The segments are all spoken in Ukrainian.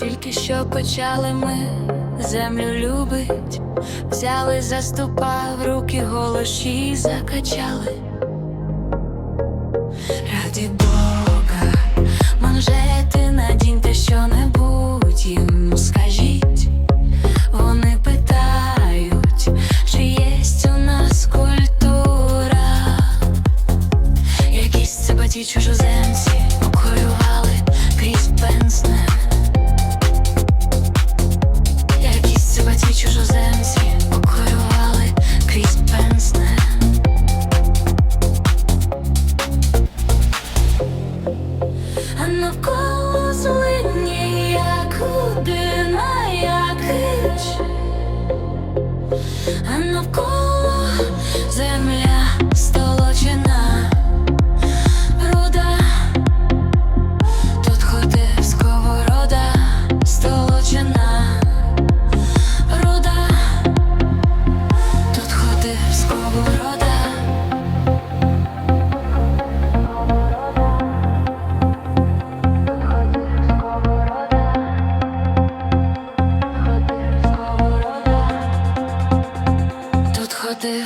тільки що почали ми землю любить, взяли за ступа в руки голоші закачали. Раді Бога, манжети надіньте що-небудь їм скажіть. Вони питають, чи єсть у нас культура. Якісь це чужоземці навколо злині, як людина, як хич а навколо земля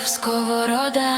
сковорода.